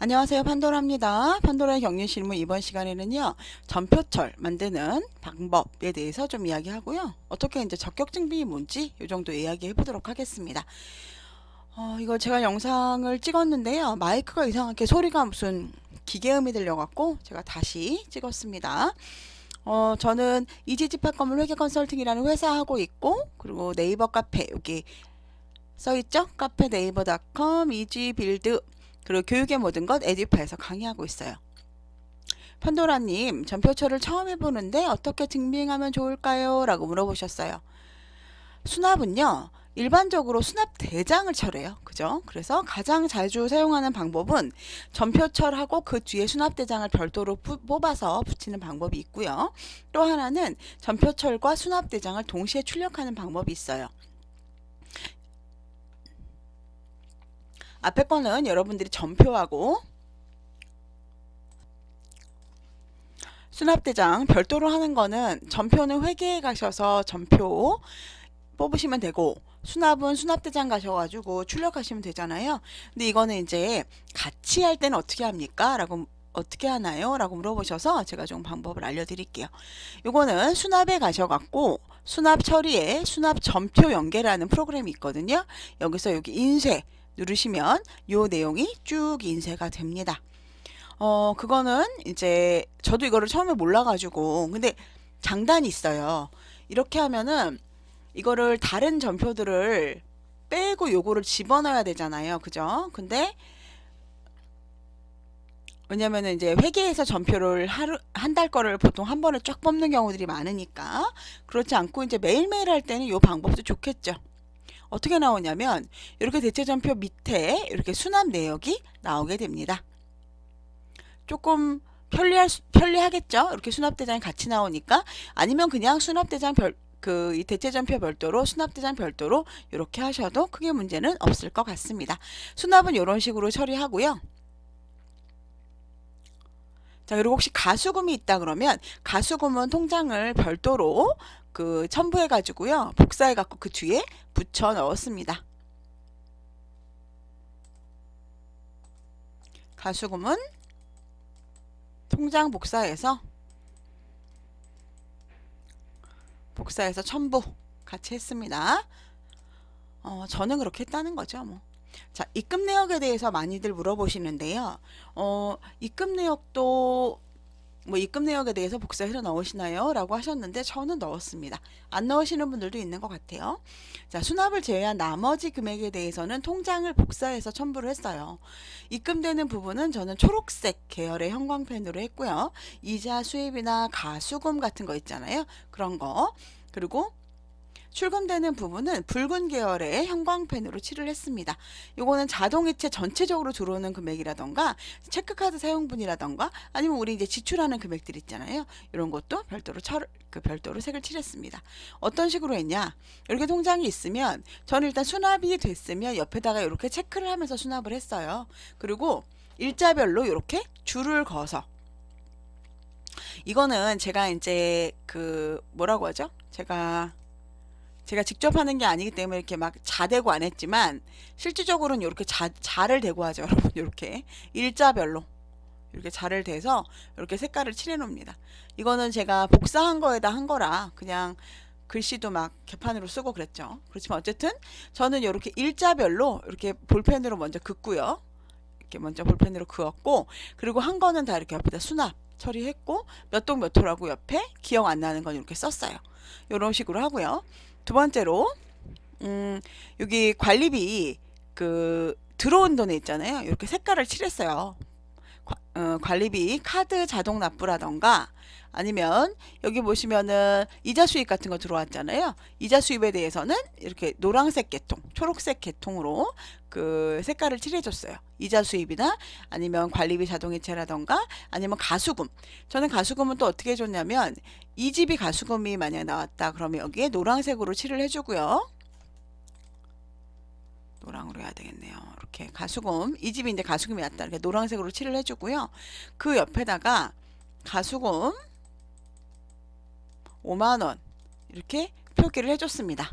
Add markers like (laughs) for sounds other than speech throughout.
안녕하세요. 판도라입니다. 판도라의 경륜 실무 이번 시간에는요. 전표철 만드는 방법에 대해서 좀 이야기하고요. 어떻게 이제 적격 증빙이 뭔지 이 정도 이야기해 보도록 하겠습니다. 어, 이거 제가 영상을 찍었는데요. 마이크가 이상하게 소리가 무슨 기계음이 들려갖고 제가 다시 찍었습니다. 어, 저는 이지집합 건물 회계 컨설팅이라는 회사 하고 있고, 그리고 네이버 카페, 여기 써있죠? 카페 네이버 닷컴, 이지빌드, 그리고 교육의 모든 것 에듀파에서 강의하고 있어요. 판도라님, 전표처를 처음 해보는데 어떻게 증빙하면 좋을까요? 라고 물어보셨어요. 수납은요, 일반적으로 수납 대장을 철해요. 그죠? 그래서 가장 자주 사용하는 방법은 전표철하고 그 뒤에 수납 대장을 별도로 푸- 뽑아서 붙이는 방법이 있고요. 또 하나는 전표철과 수납 대장을 동시에 출력하는 방법이 있어요. 앞에 거는 여러분들이 전표하고 수납대장 별도로 하는 거는 전표는 회계에 가셔서 전표 뽑으시면 되고 수납은 수납대장 가셔가지고 출력하시면 되잖아요. 근데 이거는 이제 같이 할 때는 어떻게 합니까? 라고 어떻게 하나요? 라고 물어보셔서 제가 좀 방법을 알려드릴게요. 요거는 수납에 가셔갖고 수납 처리에 수납 전표 연계라는 프로그램이 있거든요. 여기서 여기 인쇄 누르시면 요 내용이 쭉 인쇄가 됩니다. 어, 그거는 이제 저도 이거를 처음에 몰라가지고 근데 장단이 있어요. 이렇게 하면은 이거를 다른 전표들을 빼고 요거를 집어넣어야 되잖아요. 그죠? 근데 왜냐면은 이제 회계에서 전표를 하루 한 달 거를 보통 한 번에 쫙 뽑는 경우들이 많으니까 그렇지 않고 이제 매일매일 할 때는 요 방법도 좋겠죠. 어떻게 나오냐면 이렇게 대체 전표 밑에 이렇게 수납 내역이 나오게 됩니다. 조금 편리할 수- 편리하겠죠? 이렇게 수납 대장이 같이 나오니까 아니면 그냥 수납 대장 별 그 이 대체 전표 별도로 수납 대장 별도로 이렇게 하셔도 크게 문제는 없을 것 같습니다. 수납은 이런 식으로 처리하고요. 자, 그리고 혹시 가수금이 있다 그러면 가수금은 통장을 별도로 그 첨부해 가지고요. 복사해 갖고 그 뒤에 붙여 넣었습니다. 가수금은 통장 복사해서 복사해서 첨부 같이 했습니다. 어, 저는 그렇게 했다는 거죠, 뭐. 자, 입금 내역에 대해서 많이들 물어보시는데요. 어, 입금 내역도 뭐 입금 내역에 대해서 복사해서 넣으시나요? 라고 하셨는데 저는 넣었습니다. 안 넣으시는 분들도 있는 것 같아요. 자, 수납을 제외한 나머지 금액에 대해서는 통장을 복사해서 첨부를 했어요. 입금되는 부분은 저는 초록색 계열의 형광펜으로 했고요. 이자 수입이나 가수금 같은 거 있잖아요. 그런 거. 그리고 출금되는 부분은 붉은 계열의 형광펜으로 칠을 했습니다. 요거는 자동이체 전체적으로 들어오는 금액이라던가 체크카드 사용분이라던가 아니면 우리 이제 지출하는 금액들 있잖아요. 이런 것도 별도로 철, 그 별도로 색을 칠했습니다. 어떤 식으로 했냐? 이렇게 통장이 있으면 저는 일단 수납이 됐으면 옆에다가 이렇게 체크를 하면서 수납을 했어요. 그리고 일자별로 이렇게 줄을 그어서 이거는 제가 이제 그 뭐라고 하죠? 제가 제가 직접 하는 게 아니기 때문에 이렇게 막 자대고 안 했지만 실질적으로는 이렇게 자, 자를 대고 하죠 (laughs) 여러분. 이렇게. 일자별로. 이렇게 자를 대서 이렇게 색깔을 칠해 놓습니다. 이거는 제가 복사한 거에다 한 거라 그냥 글씨도 막 개판으로 쓰고 그랬죠. 그렇지만 어쨌든 저는 이렇게 일자별로 이렇게 볼펜으로 먼저 긋고요. 이렇게 먼저 볼펜으로 그었고 그리고 한 거는 다 이렇게 옆에다 수납 처리했고 몇 동 몇 호라고 옆에 기억 안 나는 건 이렇게 썼어요 이런 식으로 하고요 두 번째로 음, 여기 관리비 그 들어온 돈에 있잖아요. 이렇게 색깔을 칠했어요. 과- 어, 관리비 카드 자동 납부라던가 아니면 여기 보시면은 이자 수입 같은 거 들어왔잖아요. 이자 수입에 대해서는 이렇게 노란색 계통, 초록색 계통으로 그 색깔을 칠해줬어요. 이자 수입이나 아니면 관리비 자동이체라던가 아니면 가수금. 저는 가수금은 또 어떻게 해줬냐면 이 집이 가수금이 만약 나왔다 그러면 여기에 노란색으로 칠을 해주고요. 노랑으로 해야 되겠네요. 이렇게 가수금 이 집이 이제 가수금이 왔다 이렇게 노란색으로 칠을 해주고요. 그 옆에다가 가수금 5만 원 이렇게 표기를 해줬습니다.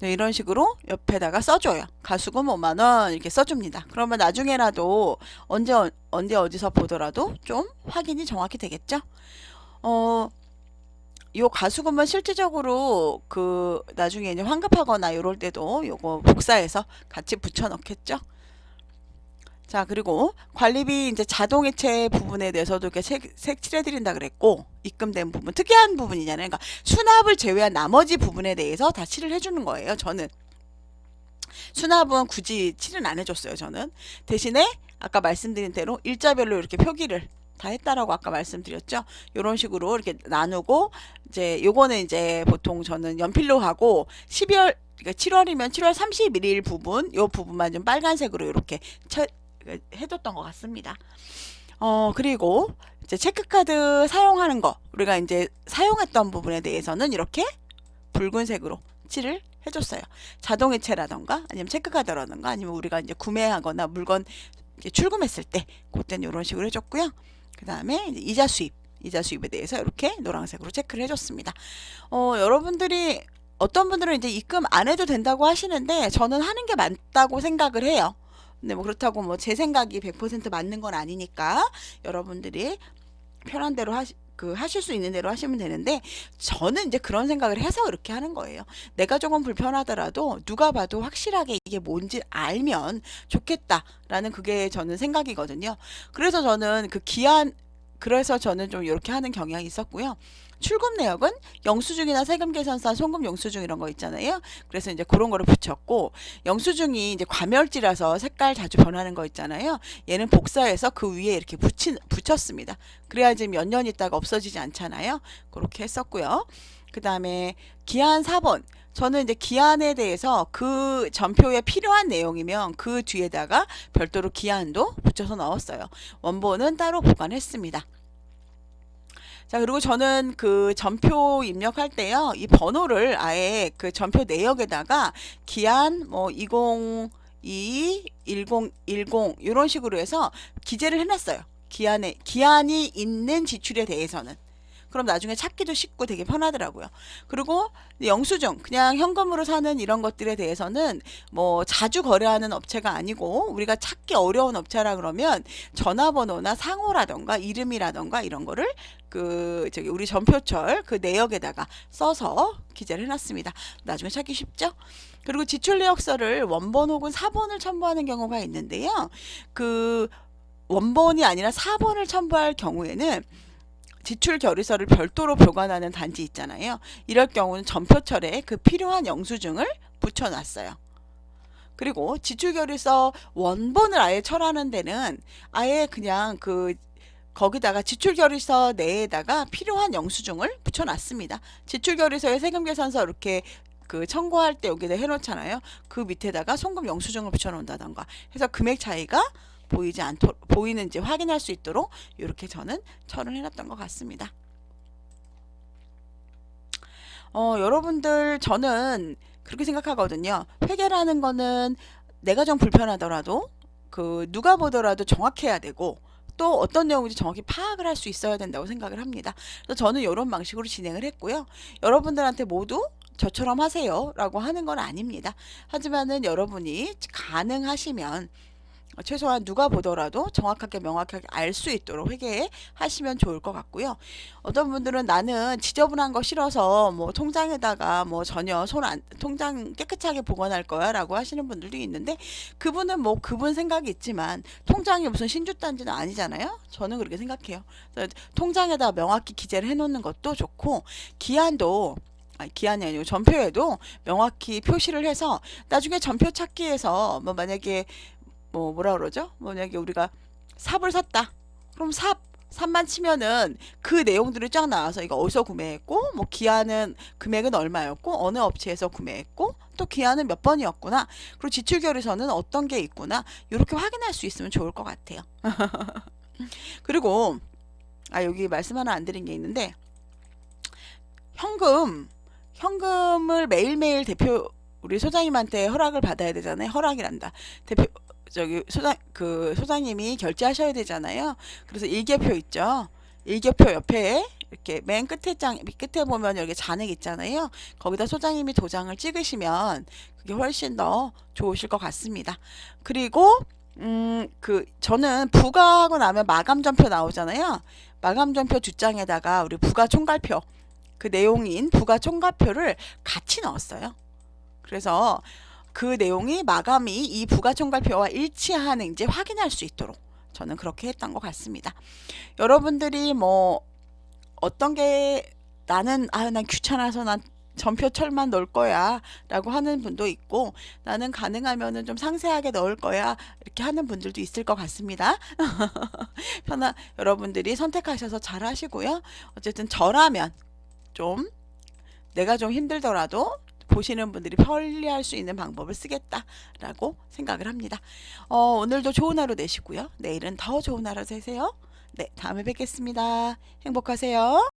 네, 이런 식으로 옆에다가 써줘요. 가수금 5만 원 이렇게 써줍니다. 그러면 나중에라도 언제 어- 언제 어디서 보더라도 좀 확인이 정확히 되겠죠. 어, 요 가수금은 실질적으로 그 나중에 이제 환급하거나 요럴 때도 요거 복사해서 같이 붙여 넣겠죠. 자, 그리고 관리비 이제 자동이체 부분에 대해서도 이렇게 색, 색 칠해 드린다 그랬고 입금된 부분 특이한 부분이잖아요. 그러니까 수납을 제외한 나머지 부분에 대해서 다 칠을 해주는 거예요. 저는 수납은 굳이 칠은 안 해줬어요. 저는 대신에 아까 말씀드린 대로 일자별로 이렇게 표기를 다 했다라고 아까 말씀드렸죠. 이런 식으로 이렇게 나누고 이제 요거는 이제 보통 저는 연필로 하고 12월 그러니까 7월이면 7월 31일 부분 요 부분만 좀 빨간색으로 이렇게 쳐, 해뒀던 것 같습니다. 어 그리고 이제 체크카드 사용하는 거 우리가 이제 사용했던 부분에 대해서는 이렇게 붉은색으로 칠을 해줬어요. 자동이체라던가 아니면 체크카드라던가 아니면 우리가 이제 구매하거나 물건 출금했을 때 그때는 이런 식으로 해줬고요. 그 다음에 이자 수입 이자 수입에 대해서 이렇게 노란색으로 체크를 해줬습니다. 어, 여러분들이 어떤 분들은 이제 입금 안 해도 된다고 하시는데 저는 하는 게 맞다고 생각을 해요. 근데 뭐 그렇다고 뭐 제 생각이 100% 맞는 건 아니니까 여러분들이 편한 대로 하시 그 하실 수 있는 대로 하시면 되는데 저는 이제 그런 생각을 해서 이렇게 하는 거예요. 내가 조금 불편하더라도 누가 봐도 확실하게 이게 뭔지 알면 좋겠다라는 그게 저는 생각이거든요. 그래서 저는 그 기한 그래서 저는 좀 이렇게 하는 경향이 있었고요. 출금 내역은 영수증이나 세금 계산서, 송금 영수증 이런 거 있잖아요. 그래서 이제 그런 거를 붙였고 영수증이 이제 과멸지라서 색깔 자주 변하는 거 있잖아요. 얘는 복사해서 그 위에 이렇게 붙인 붙였습니다. 그래야지 몇 년 있다가 없어지지 않잖아요. 그렇게 했었고요. 그 다음에 기한 4번. 저는 이제 기한에 대해서 그 전표에 필요한 내용이면 그 뒤에다가 별도로 기한도 붙여서 넣었어요. 원본은 따로 보관했습니다. 자, 그리고 저는 그 전표 입력할 때요, 이 번호를 아예 그 전표 내역에다가 기한 뭐 2022, 1010 이런 식으로 해서 기재를 해놨어요. 기한에 기한이 있는 지출에 대해서는. 그럼 나중에 찾기도 쉽고 되게 편하더라고요. 그리고 영수증, 그냥 현금으로 사는 이런 것들에 대해서는 뭐 자주 거래하는 업체가 아니고 우리가 찾기 어려운 업체라 그러면 전화번호나 상호라던가 이름이라던가 이런 거를 그 저기 우리 전표철 그 내역에다가 써서 기재를 해놨습니다. 나중에 찾기 쉽죠? 그리고 지출 내역서를 원본 혹은 사본을 첨부하는 경우가 있는데요. 그 원본이 아니라 사본을 첨부할 경우에는 지출 결의서를 별도로 보관하는 단지 있잖아요. 이럴 경우는 전표철에 그 필요한 영수증을 붙여놨어요. 그리고 지출 결의서 원본을 아예 철하는 데는 아예 그냥 그 거기다가 지출 결의서 내에다가 필요한 영수증을 붙여놨습니다. 지출 결의서에 세금 계산서 이렇게 그 청구할 때 여기다 해놓잖아요. 그 밑에다가 송금 영수증을 붙여놓는다던가 해서 금액 차이가 보이지 않도 보이는지 확인할 수 있도록 이렇게 저는 철을 해놨던 것 같습니다. 어, 여러분들 저는 그렇게 생각하거든요. 회계라는 거는 내가 좀 불편하더라도 그 누가 보더라도 정확해야 되고 또 어떤 내용인지 정확히 파악을 할 수 있어야 된다고 생각을 합니다. 그래서 저는 이런 방식으로 진행을 했고요. 여러분들한테 모두 저처럼 하세요 라고 하는 건 아닙니다. 하지만은 여러분이 가능하시면 최소한 누가 보더라도 정확하게 명확하게 알 수 있도록 회계 하시면 좋을 것 같고요. 어떤 분들은 나는 지저분한 거 싫어서 뭐 통장에다가 뭐 전혀 손 안 통장 깨끗하게 보관할 거야 라고 하시는 분들도 있는데 그분은 뭐 그분 생각이 있지만 통장이 무슨 신주단지는 아니잖아요. 저는 그렇게 생각해요. 통장에다 명확히 기재를 해놓는 것도 좋고 기한도 기한이 아니고 전표에도 명확히 표시를 해서 나중에 전표 찾기에서 뭐 만약에 뭐 뭐라 그러죠? 만약에 우리가 삽을 샀다. 그럼 삽 삽만 치면은 그 내용들이 쫙 나와서 이거 어디서 구매했고 뭐 기한은 금액은 얼마였고 어느 업체에서 구매했고 또 기한은 몇 번이었구나. 그리고 지출 결의서는 어떤 게 있구나. 이렇게 확인할 수 있으면 좋을 것 같아요. (laughs) 그리고 아 여기 말씀 하나 안 드린 게 있는데 현금 현금을 매일매일 대표 우리 소장님한테 허락을 받아야 되잖아요. 허락이란다. 대표 저기 소장 그 소장님이 결제하셔야 되잖아요. 그래서 일개표 있죠. 일개표 옆에 이렇게 맨 끝에 장 끝에 보면 여기 잔액 있잖아요. 거기다 소장님이 도장을 찍으시면 그게 훨씬 더 좋으실 것 같습니다. 그리고 음, 그 저는 부가하고 나면 마감 전표 나오잖아요. 마감 전표 두 장에다가 우리 부가 총괄표 그 내용인 부가 총괄표를 같이 넣었어요. 그래서 그 내용이 마감이 이 부가 총괄표와 일치하는지 확인할 수 있도록 저는 그렇게 했던 것 같습니다. 여러분들이 뭐 어떤 게 나는 아 난 귀찮아서 난 전표철만 넣을 거야 라고 하는 분도 있고 나는 가능하면은 좀 상세하게 넣을 거야 이렇게 하는 분들도 있을 것 같습니다. (laughs) 편한 여러분들이 선택하셔서 잘 하시고요. 어쨌든 저라면 좀 내가 좀 힘들더라도 보시는 분들이 편리할 수 있는 방법을 쓰겠다라고 생각을 합니다. 어, 오늘도 좋은 하루 되시고요. 내일은 더 좋은 하루 되세요. 네, 다음에 뵙겠습니다. 행복하세요.